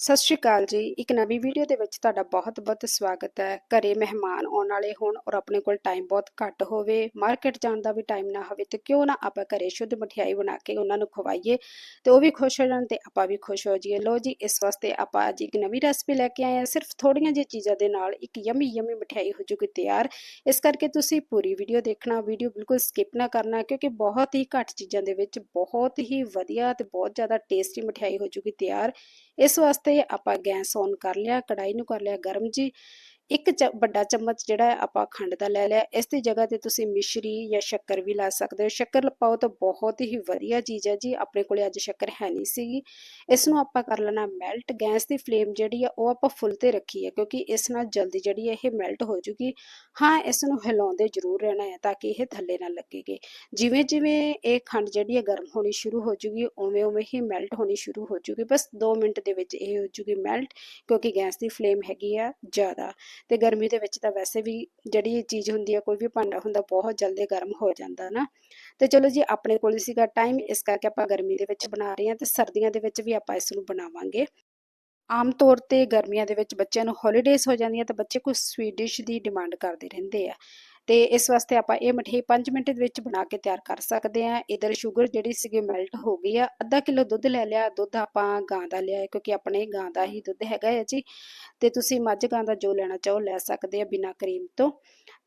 ਸਤਿ ਸ਼੍ਰੀ ਅਕਾਲ ਜੀ। ਇੱਕ ਨਵੀਂ ਵੀਡੀਓ ਦੇ ਵਿੱਚ ਤੁਹਾਡਾ ਬਹੁਤ-ਬਹੁਤ ਸਵਾਗਤ ਹੈ। ਘਰੇ ਮਹਿਮਾਨ ਆਉਣ ਵਾਲੇ ਹੋਣ ਔਰ ਆਪਣੇ ਕੋਲ ਟਾਈਮ ਬਹੁਤ ਘੱਟ ਹੋਵੇ ਮਾਰਕੀਟ ਜਾਣ ਦਾ ਵੀ ਟਾਈਮ ਨਾ ਹੋਵੇ ਤੇ ਕਿਉਂ ਨਾ ਆਪਾਂ ਘਰੇ ਸ਼ੁੱਧ ਮਠਿਆਈ ਬਣਾ ਕੇ ਉਹਨਾਂ ਨੂੰ ਖਵਾਈਏ ਤੇ ਉਹ ਵੀ ਖੁਸ਼ ਹੋ ਜਾਣ ਤੇ ਆਪਾਂ ਵੀ ਖੁਸ਼ ਹੋ ਜਾਈਏ। ਲੋ ਜੀ, ਇਸ ਵਾਸਤੇ ਆਪਾਂ ਅੱਜ ਇੱਕ ਨਵੀਂ ਰੈਸਪੀ ਲੈ ਕੇ ਆਏ ਹਾਂ। ਸਿਰਫ ਥੋੜੀਆਂ ਜਿਹੀਆਂ ਚੀਜ਼ਾਂ ਦੇ ਨਾਲ ਇੱਕ ਯਮੀ ਯਮੀ ਮਠਿਆਈ ਹੋ ਜੂਗੀ ਤਿਆਰ। ਇਸ ਕਰਕੇ ਤੁਸੀਂ ਪੂਰੀ ਵੀਡੀਓ ਦੇਖਣਾ, ਵੀਡੀਓ ਬਿਲਕੁਲ ਸਕਿਪ ਨਾ ਕਰਨਾ ਕਿਉਂਕਿ ਬਹੁਤ ਹੀ ਘੱਟ ਚੀਜ਼ਾਂ ਦੇ ਵਿੱਚ ਬਹੁਤ ਹੀ ਵਧੀਆ ਤੇ ਬਹੁਤ ਜ਼ਿਆਦਾ ਟੇਸਟੀ ਮਠਿਆਈ ਹੋ ਜੂਗੀ ਤਿਆਰ। ਇਸ ਵਾਸਤੇ ਆਪਾਂ ਗੈਸ ਔਨ ਕਰ ਲਿਆ ਕੜਾਈ ਨੂੰ ਕਰ ਲਿਆ ਗਰਮ ਜੀ। ਇੱਕ ਵੱਡਾ ਚਮਚ ਜਿਹੜਾ ਆਪਾਂ ਖੰਡ ਦਾ ਲੈ ਲਿਆ। ਇਸ ਦੀ ਜਗ੍ਹਾ ਤੇ ਤੁਸੀਂ ਮਿਸ਼ਰੀ ਜਾਂ ਸ਼ੱਕਰ ਵੀ ਲਾ ਸਕਦੇ ਹੋ। ਸ਼ੱਕਰ ਪਾਓ ਤਾਂ ਬਹੁਤ ਹੀ ਵਧੀਆ ਚੀਜ਼ ਹੈ ਜੀ। ਆਪਣੇ ਕੋਲੇ ਅੱਜ ਸ਼ੱਕਰ ਹੈ ਨਹੀਂ ਸੀਗੀ। ਇਸ ਨੂੰ ਆਪਾਂ ਕਰ ਲੈਣਾ ਮੈਲਟ। ਗੈਸ ਦੀ ਫਲੇਮ ਜਿਹੜੀ ਆ, ਉਹ ਆਪਾਂ ਫੁੱਲ ਤੇ ਰੱਖੀ ਹੈ ਕਿਉਂਕਿ ਇਸ ਨਾਲ ਜਲਦੀ ਜਿਹੜੀ ਹੈ, ਇਹ ਮੈਲਟ ਹੋ ਜੂਗੀ। ਹਾਂ ਇਸ ਨੂੰ ਹਿਲਾਉਂਦੇ ਜ਼ਰੂਰ ਰਹਿਣਾ ਹੈ ਤਾਂ ਕਿ ਇਹ ਥੱਲੇ ਨਾ ਲੱਗੇਗੇ। ਜਿਵੇਂ ਜਿਵੇਂ ਇਹ ਖੰਡ ਜਿਹੜੀ ਹੈ, ਗਰਮ ਹੋਣੀ ਸ਼ੁਰੂ ਹੋ ਜੂਗੀ, ਉਵੇਂ ਉਵੇਂ ਹੀ ਮੈਲਟ ਹੋਣੀ ਸ਼ੁਰੂ ਹੋ ਜੂਗੀ। ਬਸ 2 ਮਿੰਟ ਦੇ ਵਿੱਚ ਇਹ ਹੋ ਜੂਗੀ ਮੈਲਟ ਕਿਉਂਕਿ ਗੈਸ ਦੀ ਫਲੇਮ ਹੈਗੀ ਆ ਜ਼ਿਆਦਾ। ਤੇ ਗਰਮੀ ਦੇ ਵਿੱਚ ਤਾਂ ਵੈਸੇ ਵੀ ਜਿਹੜੀ ਚੀਜ਼ ਹੁੰਦੀ ਹੈ ਕੋਈ ਵੀ ਭਾਂਡਾ ਹੁੰਦਾ, ਬਹੁਤ ਜਲਦੀ ਗਰਮ ਹੋ ਜਾਂਦਾ ਨਾ। ਤੇ ਚਲੋ ਜੀ, ਆਪਣੇ ਕੋਲ ਸੀਗਾ ਟਾਈਮ ਇਸ ਕਰਕੇ ਆਪਾਂ ਗਰਮੀ ਦੇ ਵਿੱਚ ਬਣਾ ਰਹੇ ਹਾਂ ਤੇ ਸਰਦੀਆਂ ਦੇ ਵਿੱਚ ਵੀ ਆਪਾਂ ਇਸ ਨੂੰ ਬਣਾਵਾਂਗੇ। ਆਮ ਤੌਰ ਤੇ ਗਰਮੀਆਂ ਦੇ ਵਿੱਚ ਬੱਚਿਆਂ ਨੂੰ ਹੌਲੀਡੇਜ਼ ਹੋ ਜਾਂਦੀਆਂ ਤਾਂ ਬੱਚੇ ਕੁਝ ਸਵੀਟ ਡਿਸ਼ ਦੀ ਡਿਮਾਂਡ ਕਰਦੇ ਰਹਿੰਦੇ ਆ। ਤੇ ਇਸ ਵਾਸਤੇ ਆਪਾਂ ਇਹ ਮਠਿਆਈ 5 ਮਿੰਟ ਦੇ ਵਿੱਚ ਬਣਾ ਕੇ ਤਿਆਰ ਕਰ ਸਕਦੇ ਆ ਇਧਰ ਸ਼ੂਗਰ ਜਿਹੜੀ ਸੀਗੀ ਮੈਲਟ ਹੋ ਗਈ ਆ। ਅੱਧਾ ਕਿਲੋ ਦੁੱਧ ਲੈ ਲਿਆ। ਦੁੱਧ ਆਪਾਂ ਗਾਂ ਦਾ ਲਿਆ, ਕਿਉਂਕਿ ਆਪਣੇ ਗਾਂ ਦਾ ਹੀ ਦੁੱਧ ਹੈਗਾ ਹੈ ਜੀ। ਤੇ ਤੁਸੀਂ ਮੱਝ ਗਾਂ ਦਾ ਜੋ ਲੈਣਾ ਚਾਹੋ ਲੈ ਸਕਦੇ ਆ ਬਿਨਾ ਕਰੀਮ ਤੋਂ।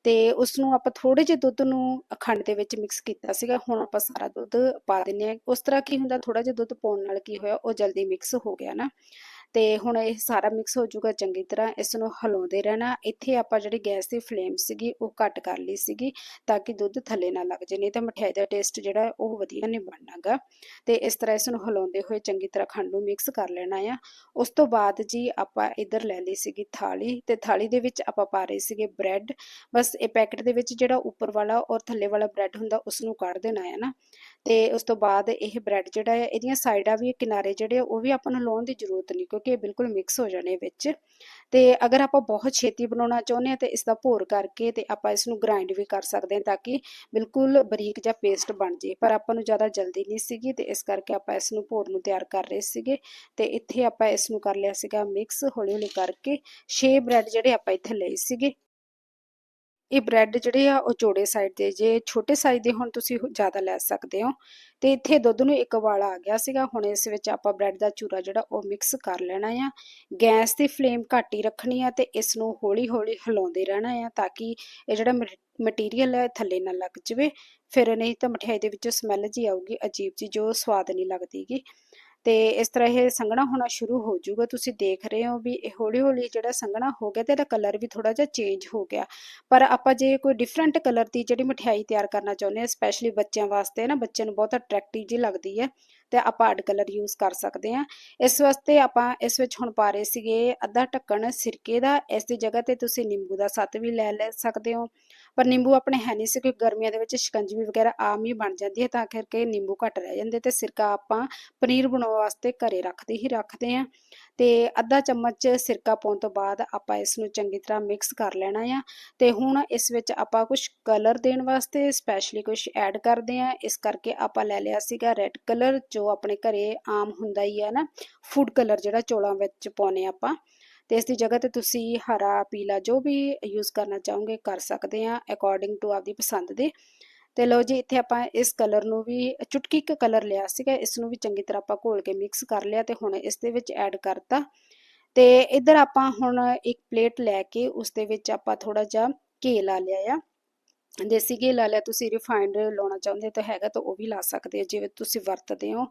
ਤੇ ਉਸ ਨੂੰ ਆਪਾਂ ਥੋੜੇ ਜਿਹੇ ਦੁੱਧ ਨੂੰ ਅਖੰਡ ਦੇ ਵਿੱਚ ਮਿਕਸ ਕੀਤਾ ਸੀਗਾ। ਹੁਣ ਆਪਾਂ ਸਾਰਾ ਦੁੱਧ ਪਾ ਦਿੰਨੇ ਆ ਉਸ ਤਰ੍ਹਾਂ ਕੀ ਹੁੰਦਾ? ਥੋੜਾ ਜਿਹਾ ਦੁੱਧ ਪਾਉਣ ਨਾਲ ਕੀ ਹੋਇਆ? ਉਹ ਜਲਦੀ ਮਿਕਸ ਹੋ ਗਿਆ ਨਾ। ਤੇ ਹੁਣ ਇਹ ਸਾਰਾ ਮਿਕਸ ਹੋ ਜਾਊਗਾ ਚੰਗੀ ਤਰ੍ਹਾਂ ਇਸ ਨੂੰ ਹਲਾਉਂਦੇ ਰਹਿਣਾ। ਇੱਥੇ ਆਪਾਂ ਜਿਹੜੀ ਗੈਸ ਦੀ ਫਲੇਮ ਸੀਗੀ, ਉਹ ਘੱਟ ਕਰ ਲਈ ਸੀਗੀ ਤਾਂ ਕਿ ਦੁੱਧ ਥੱਲੇ ਨਾ ਲੱਗ ਜੇ ਨਹੀਂ ਤਾਂ ਮਠਿਆਈ ਦਾ ਟੇਸਟ ਜਿਹੜਾ, ਉਹ ਵਧੀਆ ਨਹੀਂ ਬਣਨਾਗਾ। ਤੇ ਇਸ ਤਰ੍ਹਾਂ ਇਸ ਨੂੰ ਹਲਾਉਂਦੇ ਹੋਏ ਚੰਗੀ ਤਰ੍ਹਾਂ ਖੰਡ ਨੂੰ ਮਿਕਸ ਕਰ ਲੈਣਾ ਆ। ਉਸ ਤੋਂ ਬਾਅਦ ਜੀ ਆਪਾਂ ਇੱਧਰ ਲੈ ਲਈ ਸੀਗੀ ਥਾਲੀ ਤੇ ਥਾਲੀ ਦੇ ਵਿੱਚ ਆਪਾਂ ਪਾ ਰਹੇ ਸੀਗੇ ਬ੍ਰੈਡ ਬਸ ਇਹ ਪੈਕਟ ਦੇ ਵਿੱਚ ਜਿਹੜਾ ਉੱਪਰ ਵਾਲਾ ਔਰ ਥੱਲੇ ਵਾਲਾ ਬ੍ਰੈਡ ਹੁੰਦਾ ਉਸ ਨੂੰ ਕੱਢ ਦੇਣਾ ਹੈ ਨਾ। ਤੇ ਉਸ ਤੋਂ ਬਾਅਦ ਇਹ ਬ੍ਰੈਡ ਜਿਹੜਾ ਹੈ ਇਹਦੀਆਂ ਸਾਈਡਾਂ ਵੀ ਕਿਨਾਰੇ ਜਿਹੜੇ ਉਹ ਵੀ ਆਪਾਂ ਨੂੰ ਲਾਉਣ ਦੀ ਜ਼ਰੂਰਤ ਨਹੀਂ, ਕਿਉਂਕਿ ਇਹ ਬਿਲਕੁਲ ਮਿਕਸ ਹੋ ਜਾਣੇ ਵਿੱਚ। ਤੇ ਅਗਰ ਆਪਾਂ ਬਹੁਤ ਛੇਤੀ ਬਣਾਉਣਾ ਚਾਹੁੰਦੇ ਹਾਂ ਤੇ ਇਸ ਦਾ ਭੋਰ ਕਰਕੇ ਤੇ ਆਪਾਂ ਇਸ ਨੂੰ ਗ੍ਰਾਈਂਡ ਵੀ ਕਰ ਸਕਦੇ ਹਾਂ ਤਾਂ ਕਿ ਬਿਲਕੁਲ ਬਰੀਕ ਜਿਹਾ ਪੇਸਟ ਬਣ ਜੇ ਪਰ ਆਪਾਂ ਨੂੰ ਜ਼ਿਆਦਾ ਜਲਦੀ ਨਹੀਂ ਸੀਗੀ ਤੇ ਇਸ ਕਰਕੇ ਆਪਾਂ ਇਸ ਨੂੰ ਭੋਰ ਨੂੰ ਤਿਆਰ ਕਰ ਰਹੇ ਸੀਗੇ। ਤੇ ਇੱਥੇ ਆਪਾਂ ਇਸ ਨੂੰ ਕਰ ਲਿਆ ਸੀਗਾ ਮਿਕਸ ਹੌਲੀ ਹੌਲੀ ਕਰਕੇ। 6 ਬ੍ਰੈਡ ਜਿਹੜੇ ਆਪਾਂ ਇੱਥੇ ਲਏ ਸੀਗੇ। ਇਹ ਬ੍ਰੈਡ ਜਿਹੜੇ ਆ, ਉਹ ਚੌੜੇ ਸਾਈਜ਼ ਦੇ, ਜੇ ਛੋਟੇ ਸਾਈਜ਼ ਦੇ ਹੁਣ ਤੁਸੀਂ ਜ਼ਿਆਦਾ ਲੈ ਸਕਦੇ ਹੋ। ਤੇ ਇੱਥੇ ਦੁੱਧ ਨੂੰ ਇੱਕ ਵਾਲਾ ਆ ਗਿਆ ਸੀਗਾ, ਹੁਣ ਇਸ ਵਿੱਚ ਆਪਾਂ ਬ੍ਰੈਡ ਦਾ ਚੂਰਾ ਜਿਹੜਾ ਉਹ ਮਿਕਸ ਕਰ ਲੈਣਾ ਆ। ਗੈਸ ਦੀ ਫਲੇਮ ਘੱਟ ਹੀ ਰੱਖਣੀ ਆ ਤੇ ਇਸ ਨੂੰ ਹੌਲੀ ਹੌਲੀ ਹਿਲਾਉਂਦੇ ਰਹਿਣਾ ਆ ਤਾਂ ਕਿ ਇਹ ਜਿਹੜਾ ਮਟੀਰੀਅਲ ਹੈ ਥੱਲੇ ਨਾ ਲੱਗ ਜਵੇ। ਫਿਰ ਨਹੀਂ ਤਾਂ ਮਠਿਆਈ ਦੇ ਵਿੱਚੋਂ ਸਮੈਲ ਜੀ ਆਊਗੀ, ਅਜੀਬ ਜੀ, ਜੋ ਸਵਾਦ ਨਹੀਂ ਲੱਗਦੀਗੀ। ਤੇ ਇਸ ਤਰ੍ਹਾਂ ਇਹ ਸੰਘਣਾ ਹੋਣਾ ਸ਼ੁਰੂ ਹੋ ਜਾਊਗਾ। ਤੁਸੀਂ ਦੇਖ ਰਹੇ ਹੋ ਵੀ ਹੌਲੀ ਹੌਲੀ ਜਿਹੜਾ ਸੰਘਣਾ ਹੋ ਗਿਆ ਤੇ ਇਹਦਾ ਕਲਰ ਵੀ ਥੋੜਾ ਜਿਹਾ ਚੇਂਜ ਹੋ ਗਿਆ। ਪਰ ਆਪਾਂ ਜੇ ਕੋਈ ਡਿਫਰੈਂਟ ਕਲਰ ਦੀ ਜਿਹੜੀ ਮਠਿਆਈ ਤਿਆਰ ਕਰਨਾ ਚਾਹੁੰਦੇ ਆ ਸਪੈਸ਼ਲੀ ਬੱਚਿਆਂ ਵਾਸਤੇ ਨਾ, ਬੱਚਿਆਂ ਨੂੰ ਬਹੁਤ ਅਟਰੈਕਟਿਵ ਜੀ ਲੱਗਦੀ ਹੈ ਤੇ ਆਪਾਂ ਅੱਡ ਕਲਰ ਯੂਜ਼ ਕਰ ਸਕਦੇ ਆ ਇਸ ਵਾਸਤੇ ਆਪਾਂ ਇਸ ਵਿੱਚ ਹੁਣ ਪਾ ਰਹੇ ਸੀਗੇ ਅੱਧਾ ਢੱਕਣ ਸਿਰਕੇ ਦਾ। ਇਸ ਦੀ ਜਗ੍ਹਾ ਤੇ ਤੁਸੀਂ ਨਿੰਬੂ ਦਾ ਸੱਤ ਵੀ ਲੈ ਲੈ ਸਕਦੇ ਹੋ। ਪਰ ਨਿੰਬੂ ਆਪਣੇ ਹੈ ਨਹੀਂ ਸੀ ਕਿ ਗਰਮੀਆਂ ਦੇ ਵਿੱਚ ਸ਼ਿਕੰਜਵੀ ਵਗੈਰਾ ਆਮ ਹੀ ਬਣ ਜਾਂਦੀ ਹੈ, ਤਾਂ ਕਰਕੇ ਨਿੰਬੂ ਘੱਟ ਰਹਿ ਜਾਂਦੇ ਤੇ ਸਿਰਕਾ ਆਪਾਂ ਪਨੀਰ ਬਣਾਉਣ ਵਾਸਤੇ ਘਰੇ ਰੱਖਦੇ ਹੀ ਰੱਖਦੇ ਆ ਤੇ ਅੱਧਾ ਚਮਚ ਸਿਰਕਾ ਪਾਉਣ ਤੋਂ ਬਾਅਦ ਆਪਾਂ ਇਸ ਨੂੰ ਚੰਗੀ ਤਰ੍ਹਾਂ ਮਿਕਸ ਕਰ ਲੈਣਾ ਆ ਤੇ ਹੁਣ ਇਸ ਵਿੱਚ ਆਪਾਂ ਕੁਝ ਕਲਰ ਦੇਣ ਵਾਸਤੇ ਸਪੈਸ਼ਲੀ ਕੁਝ ਐਡ ਕਰਦੇ ਆ ਇਸ ਕਰਕੇ ਆਪਾਂ ਲੈ ਲਿਆ ਸੀਗਾ ਰੈੱਡ ਕਲਰ, ਜੋ ਆਪਣੇ ਘਰੇ ਆਮ ਹੁੰਦਾ ਹੀ ਹੈ ਨਾ, ਫੂਡ ਕਲਰ ਜਿਹੜਾ ਚੋਲਾਂ ਵਿੱਚ ਪਾਉਨੇ ਆਪਾਂ। ਤੇ ਇਸ ਦੀ ਜਗ੍ਹਾ ਤੇ ਤੁਸੀਂ ਹਰਾ, ਪੀਲਾ ਜੋ ਵੀ ਯੂਜ਼ ਕਰਨਾ ਚਾਹੋਗੇ ਕਰ ਸਕਦੇ ਆ ਅਕੋਰਡਿੰਗ ਟੂ ਆਪਦੀ ਪਸੰਦ ਦੇ। ਤੇ ਲਓ ਜੀ, ਇੱਥੇ ਆਪਾਂ ਇਸ ਕਲਰ ਨੂੰ ਵੀ, ਚੁਟਕੀ ਇੱਕ ਕਲਰ ਲਿਆ ਸੀਗਾ ਇਸ ਨੂੰ ਵੀ ਚੰਗੀ ਤਰ੍ਹਾਂ ਆਪਾਂ ਘੋਲ ਕੇ ਮਿਕਸ ਕਰ ਲਿਆ ਤੇ ਹੁਣ ਇਸ ਦੇ ਵਿੱਚ ਐਡ ਕਰਤਾ। ਤੇ ਇੱਧਰ ਆਪਾਂ ਹੁਣ ਇੱਕ ਪਲੇਟ ਲੈ ਕੇ ਉਸ ਦੇ ਵਿੱਚ ਆਪਾਂ ਥੋੜਾ ਜਿਹਾ ਘੀ ਲਾ ਲਿਆ ਆ। ਦੇਸੀ ਘੀ ਲਾ ਲਿਆ, ਤੁਸੀਂ ਰਿਫਾਈਨਡ ਲਾਉਣਾ ਚਾਹੁੰਦੇ ਤਾਂ ਹੈਗਾ ਤਾਂ ਉਹ ਵੀ ਲਾ ਸਕਦੇ ਹੋ, ਜਿਵੇਂ ਤੁਸੀਂ ਵਰਤਦੇ ਹੋ।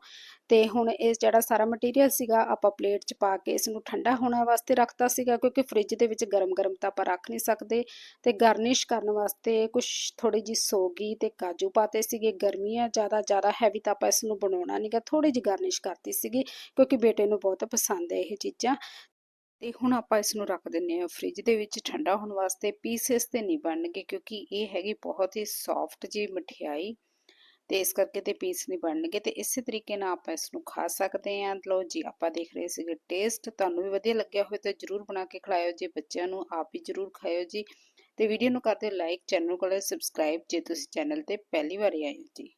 ਤੇ ਹੁਣ ਇਹ ਜਿਹੜਾ ਸਾਰਾ ਮਟੀਰੀਅਲ ਸੀਗਾ, ਆਪਾਂ ਪਲੇਟ 'ਚ ਪਾ ਕੇ ਇਸ ਨੂੰ ਠੰਡਾ ਹੋਣਾ ਵਾਸਤੇ ਰੱਖਤਾ ਸੀਗਾ, ਕਿਉਂਕਿ ਫ੍ਰਿਜ ਦੇ ਵਿੱਚ ਗਰਮ-ਗਰਮ ਤਾਂ ਆਪਾਂ ਰੱਖ ਨਹੀਂ ਸਕਦੇ। ਤੇ ਗਾਰਨਿਸ਼ ਕਰਨ ਵਾਸਤੇ ਕੁਝ ਥੋੜੀ ਜੀ ਸੋਗੀ ਤੇ ਕਾਜੂ ਪਾਤੇ ਸੀਗੇ, ਗਰਮੀਆਂ ਜ਼ਿਆਦਾ ਜ਼ਿਆਦਾ ਹੈਵੀ ਤਾਂ ਆਪਾਂ ਇਸ ਨੂੰ ਬਣਾਉਣਾ ਨਹੀਂਗਾ ਥੋੜੀ ਜੀ ਗਾਰਨਿਸ਼ ਕਰਤੀ ਸੀਗੀ, ਕਿਉਂਕਿ ਬੇਟੇ ਨੂੰ ਬਹੁਤ ਪਸੰਦ ਹੈ ਇਹ ਚੀਜ਼ਾਂ। ਤੇ ਹੁਣ ਆਪਾਂ ਇਸ ਨੂੰ ਰੱਖ ਦਿੰਨੇ ਆ ਫ੍ਰਿਜ ਦੇ ਵਿੱਚ ਠੰਡਾ ਹੋਣ ਵਾਸਤੇ। ਪੀਸਸ ਤੇ ਨਹੀਂ ਬਣਨਗੇ ਕਿਉਂਕਿ ਇਹ ਹੈਗੀ ਬਹੁਤ ਹੀ ਸੌਫਟ ਜੀ ਮਠਿਆਈ ਤੇ ਇਸ ਕਰਕੇ ਤੇ ਪੀਸ ਨਹੀਂ ਬਣਨਗੇ ਤੇ ਇਸੇ ਤਰੀਕੇ ਨਾਲ ਆਪਾਂ ਇਸ ਨੂੰ ਖਾ ਸਕਦੇ ਆਂ ਲੋ ਜੀ, ਆਪਾਂ ਦੇਖ ਰਹੇ ਸੀਗੇ ਟੇਸਟ ਤੁਹਾਨੂੰ ਵੀ ਵਧੀਆ ਲੱਗਿਆ ਹੋਵੇ ਤਾਂ ਜਰੂਰ ਬਣਾ ਕੇ ਖਿਲਾਇਓ ਜੀ, ਬੱਚਿਆਂ ਨੂੰ ਆਪ ਵੀ ਜਰੂਰ ਖਾਇਓ ਜੀ। ਤੇ ਵੀਡੀਓ ਨੂੰ ਕਰਦੇ ਲਾਈਕ ਚੈਨਲ ਕੋਲ ਸਬਸਕ੍ਰਾਈਬ ਜੇ ਤੁਸੀਂ ਚੈਨਲ ਤੇ ਪਹਿਲੀ ਵਾਰ ਆਏ ਹੋ ਜੀ।